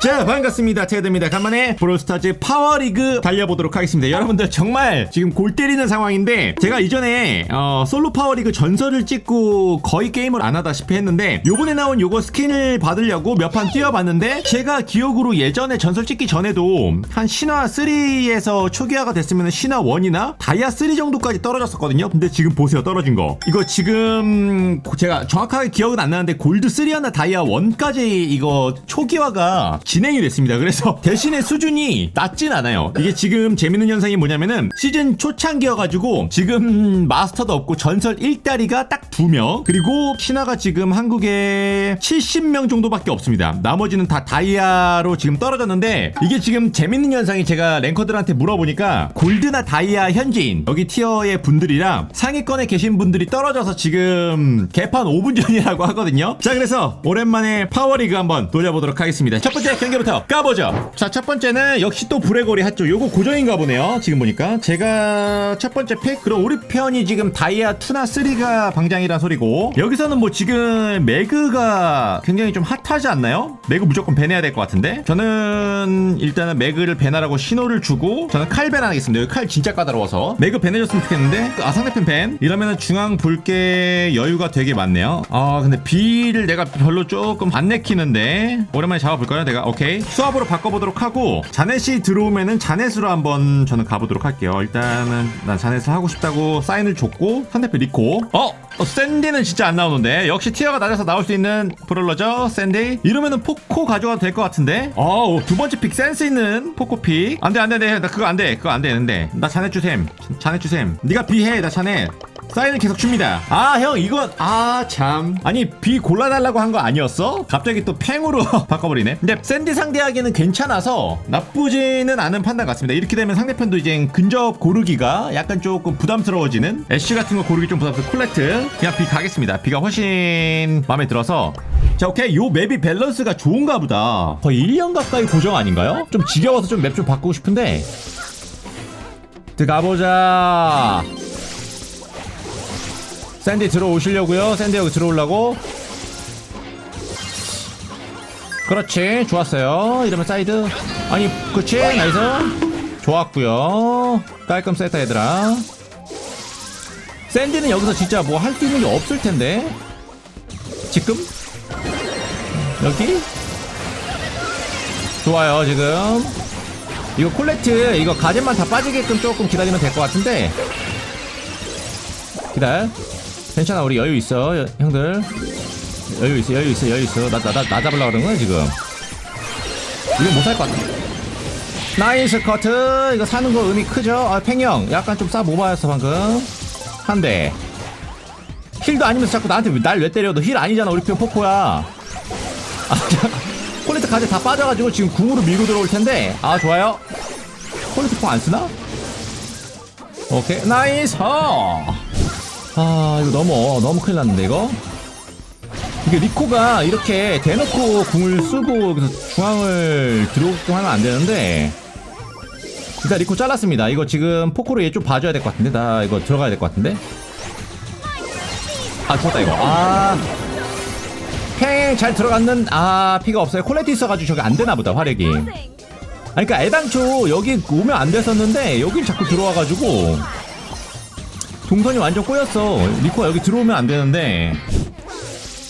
자 반갑습니다. 테드입니다. 간만에 브롤스타즈 파워리그 달려보도록 하겠습니다. 여러분들 정말 지금 골 때리는 상황인데 제가 이전에 어, 솔로 파워리그 전설을 찍고 거의 게임을 안 하다시피 했는데 요번에 나온 요거 스킨을 받으려고 몇 판 뛰어봤는데 제가 기억으로 예전에 전설 찍기 전에도 한 신화 3에서 초기화가 됐으면 신화 1이나 다이아 3 정도까지 떨어졌었거든요. 근데 지금 보세요. 떨어진 거. 이거 지금 제가 정확하게 기억은 안 나는데 골드 3였나 다이아 1까지 이거 초기화가 진행이 됐습니다. 그래서 대신에 수준이 낮진 않아요. 이게 지금 재밌는 현상이 뭐냐면은 시즌 초창기여가지고 지금 마스터도 없고 전설 1다리가 딱 2명 그리고 신화가 지금 한국에 70명 정도밖에 없습니다. 나머지는 다 다이아로 지금 떨어졌는데 이게 지금 재밌는 현상이 제가 랭커들한테 물어보니까 골드나 다이아 현지인 여기 티어의 분들이랑 상위권에 계신 분들이 떨어져서 지금 개판 5분 전이라고 하거든요. 자 그래서 오랜만에 파워리그 한번 돌려보도록 하겠습니다. 첫 번째 경기부터 까보죠. 자 첫 번째는 역시 또 브레고리 핫죠. 요거 고정인가 보네요. 지금 보니까 제가 첫 번째 픽 그럼 우리 편이 지금 다이아 2나 3가 방장이란 소리고 여기서는 뭐 지금 매그가 굉장히 좀 핫하지 않나요? 매그 무조건 배내야 될 것 같은데 저는 일단은 매그를 배나라고 신호를 주고 저는 칼 배나하겠습니다. 여기 칼 진짜 까다로워서 매그 배내줬으면 좋겠는데 아 상대편 밴 이러면은 중앙 볼게 여유가 되게 많네요. 아 근데 B를 내가 별로 조금 안 내키는데 오랜만에 잡아볼까요? 내가 오케이. 수압으로 바꿔보도록 하고 자넷이 들어오면은 자넷으로 한번 저는 가보도록 할게요. 일단은 난 자넷을 하고 싶다고 사인을 줬고 상대편 리코. 어? 어, 샌디는 진짜 안 나오는데. 역시 티어가 낮아서 나올 수 있는 브롤러죠 샌디? 이러면은 포코 가져가도 될 것 같은데? 어우 두 번째 픽 센스 있는 포코 픽. 안돼 안돼 안돼. 나 그거 안돼 그거 안 되는데 나 자넷 주셈. 자넷 주셈. 네가 비해 나 자넷 사인을 계속 줍니다. 아, 형, 이건, 아, 참. 아니, 비 골라달라고 한 거 아니었어? 갑자기 또 팽으로 바꿔버리네. 근데 샌디 상대하기는 괜찮아서 나쁘지는 않은 판단 같습니다. 이렇게 되면 상대편도 이제 근접 고르기가 약간 조금 부담스러워지는 애쉬 같은 거 고르기 좀 부담스러워. 콜레트. 그냥 비 가겠습니다. 비가 훨씬 마음에 들어서. 자, 오케이. 요 맵이 밸런스가 좋은가 보다. 거의 1년 가까이 고정 아닌가요? 좀 지겨워서 좀 맵 좀 바꾸고 싶은데. 들어가보자. 샌디 들어오시려고요. 샌디 여기 들어오려고. 그렇지. 좋았어요. 이러면 사이드. 아니, 그렇지. 나이스. 좋았고요. 깔끔 세트 얘들아. 샌디는 여기서 진짜 뭐 할 수 있는 게 없을 텐데. 지금? 여기? 좋아요, 지금. 이거 콜렉트, 이거 가젯만 다 빠지게끔 조금 기다리면 될 것 같은데. 기다려. 괜찮아 우리 여유 있어 여- 형들. 여유 있어 여유 있어 여유 있어. 나 나 나 나 잡으려고 그러는 거야 지금. 이거 못 살 것 같아. 나이스 커트 이거 사는 거 의미 크죠? 아 팽형. 약간 좀 싸 모바였어 방금. 한대. 힐도 아니면서 자꾸 나한테 날 왜 때려? 너 힐 아니잖아 우리 편 포코야. 아 콜리트 가지 다 빠져가지고 지금 궁으로 밀고 들어올 텐데. 아 좋아요. 콜리트 뽕안 쓰나? 오케이. 나이스 아 이거 너무 어, 너무 큰일 났는데 이거? 이게 리코가 이렇게 대놓고 궁을 쓰고 중앙을 들어오게끔 하면 안 되는데 일단 리코 잘랐습니다. 이거 지금 포코로 얘 좀 봐줘야 될 것 같은데 나 이거 들어가야 될 것 같은데. 아 죽었다 이거. 아팽잘 들어갔는 아 피가 없어요. 콜레티 있어가지고 저게 안 되나 보다 화력이. 아니 그니까 애당초 여기 오면 안 됐었는데 여기 자꾸 들어와가지고 동선이 완전 꼬였어. 리코가 여기 들어오면 안 되는데.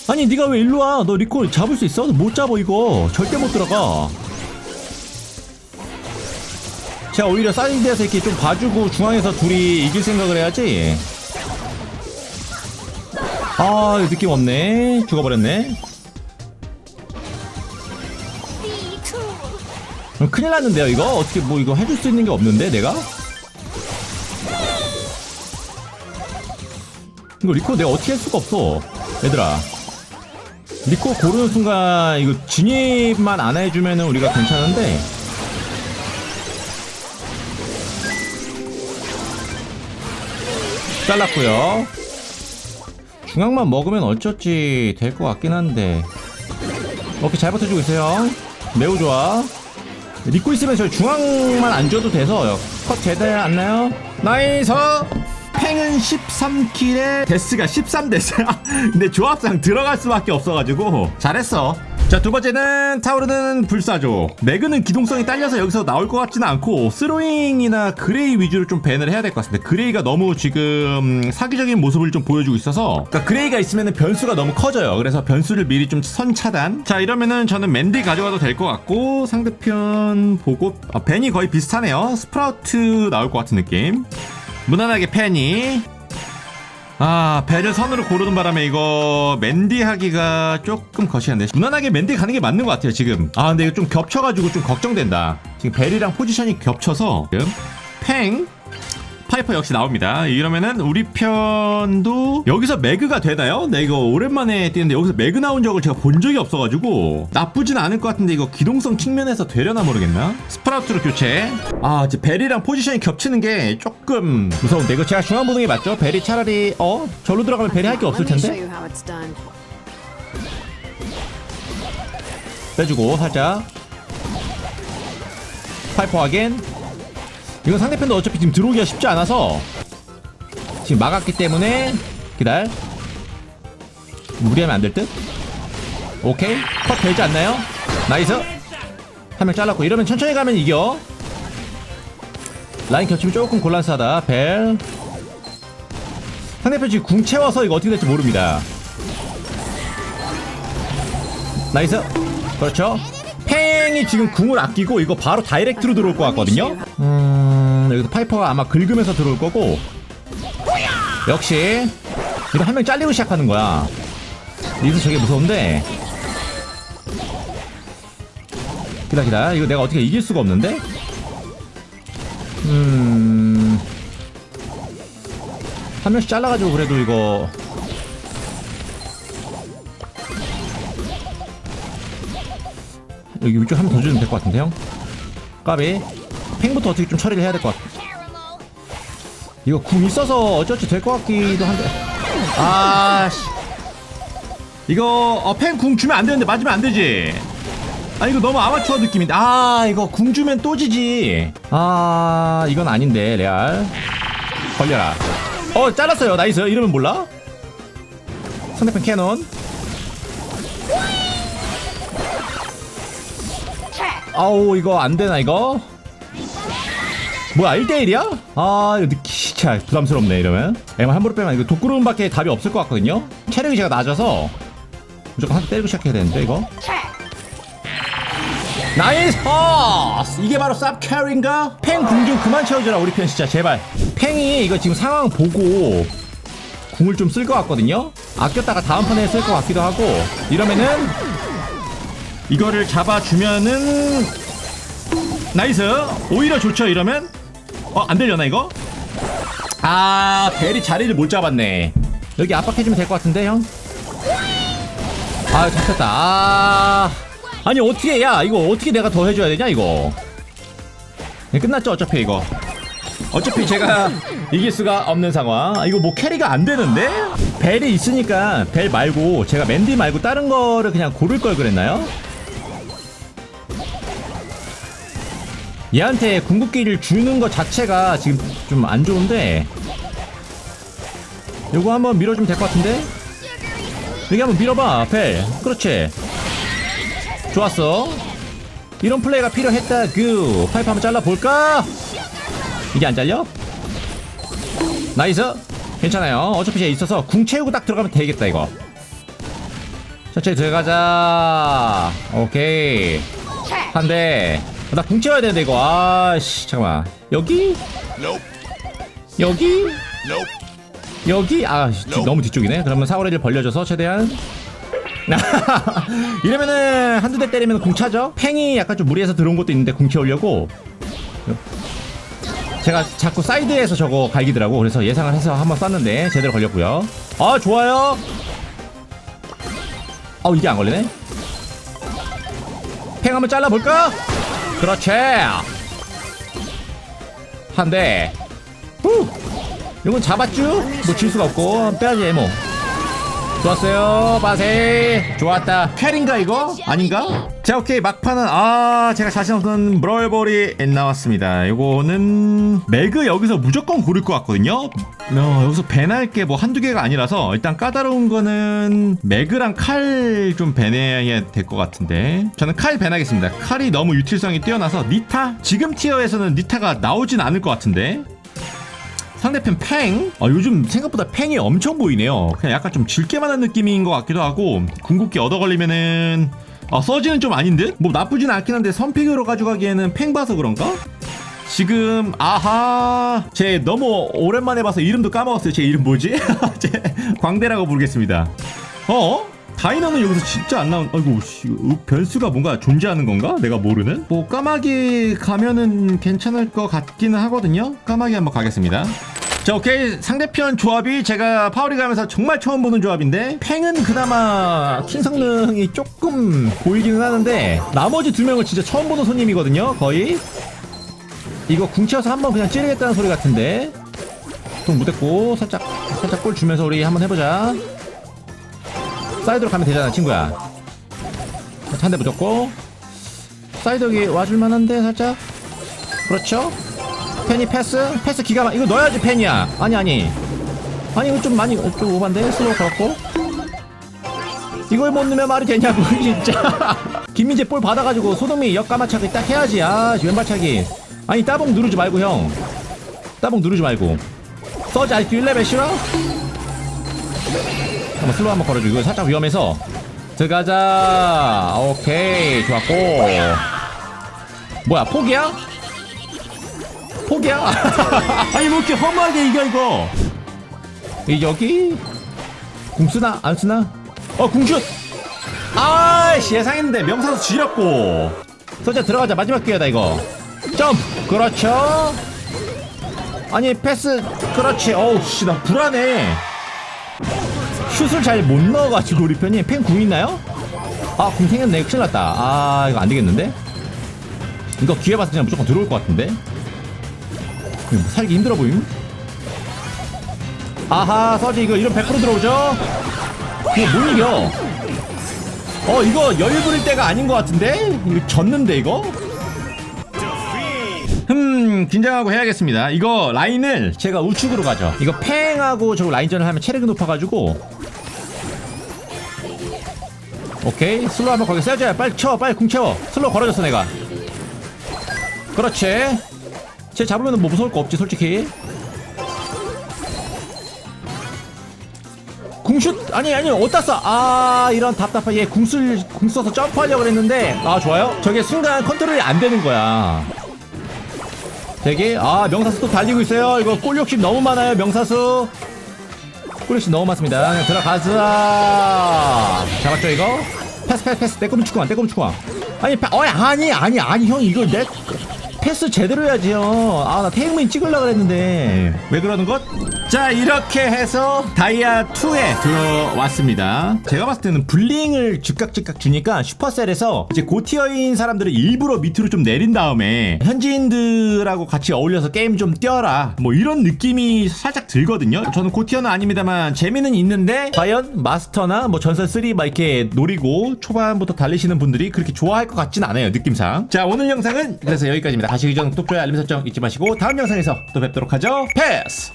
아니 네가 왜 일로 와? 너 리코 잡을 수 있어? 못 잡아 이거. 절대 못 들어가. 제가 오히려 사이드에서 이렇게 좀 봐주고 중앙에서 둘이 이길 생각을 해야지. 아 느낌 없네. 죽어버렸네. 그럼 큰일 났는데요 이거? 어떻게 뭐 이거 해줄 수 있는 게 없는데 내가? 이거 리코 내가 어떻게 할 수가 없어. 얘들아. 리코 고르는 순간 이거 진입만 안 해주면은 우리가 괜찮은데. 잘랐고요. 중앙만 먹으면 어쩌지 될 것 같긴 한데. 오케이 잘 버텨주고 있어요. 매우 좋아. 리코 있으면 저 중앙만 안 줘도 돼서 컷 제대로 안 나요? 나이스 팽은 13킬에 데스가 13데스야 근데 조합상 들어갈 수밖에 없어가지고 잘했어 자, 두 번째는 타오르는 불사조. 매그는 기동성이 딸려서 여기서 나올 것 같지는 않고, 스로잉이나 그레이 위주로 좀 밴을 해야 될 것 같습니다. 그레이가 너무 지금 사기적인 모습을 좀 보여주고 있어서, 그러니까 그레이가 있으면 변수가 너무 커져요. 그래서 변수를 미리 좀 선 차단. 자, 이러면은 저는 맨디 가져가도 될 것 같고, 상대편 보고, 아, 벤이 거의 비슷하네요. 스프라우트 나올 것 같은 느낌. 무난하게 펜이 아 배를 선으로 고르는 바람에 이거 맨디 하기가 조금 거시한데 무난하게 맨디 가는 게 맞는 것 같아요 지금. 아 근데 이거 좀 겹쳐가지고 좀 걱정된다. 지금 벨이랑 포지션이 겹쳐서 지금 팽 파이퍼 역시 나옵니다. 이러면은 우리 편도 여기서 매그가 되나요? 네 이거 오랜만에 뛰는데 여기서 매그 나온 적을 제가 본 적이 없어가지고 나쁘진 않을 것 같은데 이거 기동성 측면에서 되려나 모르겠나? 스프라우트로 교체. 아 이제 벨이랑 포지션이 겹치는 게 조금 무서운데 이거 제가 중앙 보는 게 맞죠? 벨이 차라리 어 절로 들어가면 벨이 할 게 없을 텐데. 빼주고 살짝 파이퍼 하겐 이건 상대편도 어차피 지금 들어오기가 쉽지 않아서 지금 막았기 때문에 기다려. 무리하면 안 될 듯? 오케이. 컷 되지 않나요? 나이스. 한 명 잘랐고 이러면 천천히 가면 이겨. 라인 겹치면 조금 곤란하다. 벨. 상대편 지금 궁 채워서 이거 어떻게 될지 모릅니다. 나이스. 그렇죠. 팽이 지금 궁을 아끼고 이거 바로 다이렉트로 들어올 것 같거든요. 음 여기서 파이퍼가 아마 긁으면서 들어올 거고. 역시 이거 한 명 잘리고 시작하는 거야. 리드 저게 무서운데. 기다 기다. 이거 내가 어떻게 이길 수가 없는데? 음한 명씩 잘라가지고 그래도 이거. 여기 위쪽 한 번 더 주면 될 것 같은데 형? 까비 팽부터 어떻게 좀 처리를 해야 될 것 같아. 이거 궁 있어서 어쩔지 될 것 같기도 한데. 아씨. 이거 어, 팽궁 주면 안 되는데 맞으면 안 되지. 아 이거 너무 아마추어 느낌인데. 아 이거 궁 주면 또 지지. 아 이건 아닌데 레알. 걸려라. 어 잘랐어요. 나이스. 이러면 몰라? 상대편 캐논. 아우 이거 안 되나 이거? 뭐야 1대1이야? 아 이거 진짜 부담스럽네 이러면. 에만 함부로 빼면 이거 독구름밖에 답이 없을 것 같거든요? 체력이 제가 낮아서 무조건 한 대 때리고 시작해야 되는데 이거? 나이스 퍼스! 이게 바로 쌉 캐리인가? 팽 궁 좀 그만 채워주라 우리 편 진짜 제발. 팽이 이거 지금 상황 보고 궁을 좀 쓸 것 같거든요? 아꼈다가 다음 판에 쓸 것 같기도 하고. 이러면은 이거를 잡아주면은 나이스. 오히려 좋죠 이러면 어 안 되려나 이거? 아 벨이 자리를 못 잡았네. 여기 압박해주면 될 것 같은데 형 아 잡혔다. 아. 아니 어떻게 야 이거 어떻게 내가 더 해줘야 되냐 이거? 네, 끝났죠 어차피 이거? 어차피 제가 이길 수가 없는 상황. 아, 이거 뭐 캐리가 안 되는데? 벨이 있으니까 벨 말고 제가 맨디 말고 다른 거를 그냥 고를 걸 그랬나요? 얘한테 궁극기를 주는 것 자체가 지금 좀 안 좋은데. 요거 한번 밀어주면 될 것 같은데? 여기 한번 밀어봐 벨 그렇지. 좋았어. 이런 플레이가 필요했다 그. 파이프 한번 잘라볼까? 이게 안 잘려? 나이스. 괜찮아요. 어차피 쟤 있어서 궁 채우고 딱 들어가면 되겠다 이거. 천천히 들어가자. 오케이. 한대 나 궁 채워야 되는데 이거. 아씨 잠깐만. 여기? 여기? 여기? 아 뒤- 너무 뒤쪽이네. 그러면 사거리를 벌려줘서 최대한. 이러면은 한두 대 때리면 궁 차죠? 팽이 약간 좀 무리해서 들어온 것도 있는데 궁 채우려고. 제가 자꾸 사이드에서 저거 갈기더라고. 그래서 예상을 해서 한번 쐈는데 제대로 걸렸고요. 아 좋아요. 어 이게 안 걸리네? 팽 한번 잘라볼까 그렇지. 한대. 후! 이건 잡았쥬? 뭐질 수가 없고. 빼야지 뭐 좋았어요. 빠세. 좋았다. 캐린가 이거? 아닌가? 자 오케이. 막판은 아 제가 자신 없는 브롤볼이 나왔습니다. 이거는 매그 여기서 무조건 고를 것 같거든요. 어, 여기서 배날 게 뭐 한두 개가 아니라서 일단 까다로운 거는 매그랑 칼 좀 배내야 될 것 같은데. 저는 칼 배나겠습니다. 칼이 너무 유틸성이 뛰어나서 니타? 지금 티어에서는 니타가 나오진 않을 것 같은데 상대편 팽? 아, 요즘 생각보다 팽이 엄청 보이네요. 그냥 약간 좀 질게만 한 느낌인 것 같기도 하고 궁극기 얻어 걸리면은 아, 서지는 좀 아닌 듯? 뭐 나쁘진 않긴 한데 선픽으로 가져가기에는 팽 봐서 그런가? 지금 아하 제 너무 오랜만에 봐서 이름도 까먹었어요. 제 이름 뭐지? 제 광대라고 부르겠습니다. 어? 다이너는 여기서 진짜 안 나온 아이고 씨, 어, 변수가 뭔가 존재하는 건가? 내가 모르는? 뭐 까마귀 가면은 괜찮을 것 같기는 하거든요. 까마귀 한번 가겠습니다. 자 오케이. 상대편 조합이 제가 파워리 가면서 정말 처음 보는 조합인데 팽은 그나마 킹 성능이 조금 보이기는 하는데 나머지 두 명은 진짜 처음 보는 손님이거든요 거의. 이거 궁치어서 한번 그냥 찌르겠다는 소리 같은데. 돈 못했고 살짝 살짝 골 주면서 우리 한번 해보자 사이드로 가면 되잖아 친구야. 한대 붙였고 사이드 여기 와줄 만한데 살짝? 그렇죠? 펜이 패스? 패스 기가 막 이거 넣어야지 펜이야. 아니 아니. 아니 이거 좀 많이 좀 오반데? 슬로우 걸었고. 이걸 못 넣으면 말이 되냐고 진짜. 김민재 볼 받아가지고 소동미 역가마차기 딱 해야지. 아 왼발차기. 아니 따봉 누르지 말고 형. 따봉 누르지 말고. 서지 아직도 1레벨 싫어? 한번 슬로우 한번 걸어줘 이거 살짝 위험해서. 들어가자. 오케이. 좋았고. 뭐야 포기야? 포기야? 아니 뭐 이렇게 허무하게 이겨 이거? 이 여기? 궁 쓰나? 안 쓰나? 어 궁슛! 아이씨 예상했는데 명사수 지렸고. 서자 들어가자. 마지막 기회다 이거. 점프! 그렇죠. 아니 패스. 그렇지. 어우 씨나 불안해 슛을 잘 못 넣어가지고 우리 편이 펜궁 있나요? 아, 궁 생겼네. 큰일 났다. 아, 이거 안 되겠는데? 이거 기회 봤을 때 무조건 들어올 것 같은데? 뭐 살기 힘들어 보임? 아하, 서지 이거 이런 100% 들어오죠? 이거 못 이겨. 어, 이거 여유 부릴 때가 아닌 것 같은데? 이거 졌는데, 이거? 흠 긴장하고 해야겠습니다 이거 라인을 제가 우측으로 가죠 이거 팽하고 저 라인전을 하면 체력이 높아가지고 오케이. 슬로우 한번 거기 세줘야 빨리 쳐. 빨리 궁 채워. 슬로우 걸어줬어 내가. 그렇지. 쟤 잡으면 뭐 무서울 거 없지 솔직히. 궁슛? 아니 아니 어디다 쏴 아 이런 답답한 얘 궁술 궁 써서 점프하려고 그랬는데. 아 좋아요? 저게 순간 컨트롤이 안 되는 거야. 되게? 아 명사수 또 달리고 있어요. 이거 골 욕심 너무 많아요 명사수 골 욕심 너무 많습니다. 들어가자. 잡았죠 이거? 패스 패스 패스. 떼꼼 축구만 떼꼼 축구만 아니 패, 어 아니 아니 아니 형 이거 내 패스 제대로 해야지 형아나 태행민 찍으려고 그랬는데. 왜 그러는 것? 자 이렇게 해서 다이아2에 들어왔습니다. 제가 봤을 때는 블링을 즉각 즉각 주니까 슈퍼셀에서 이제 고티어인 사람들을 일부러 밑으로 좀 내린 다음에 현지인들하고 같이 어울려서 게임 좀 뛰어라. 뭐 이런 느낌이 살짝 들거든요. 저는 고티어는 아닙니다만 재미는 있는데 과연 마스터나 뭐 전설 3 막 이렇게 노리고 초반부터 달리시는 분들이 그렇게 좋아할 것 같진 않아요 느낌상. 자 오늘 영상은 그래서 여기까지입니다 다시 기 전 구독 좋아요 알림 설정 잊지 마시고 다음 영상에서 또 뵙도록 하죠. 패스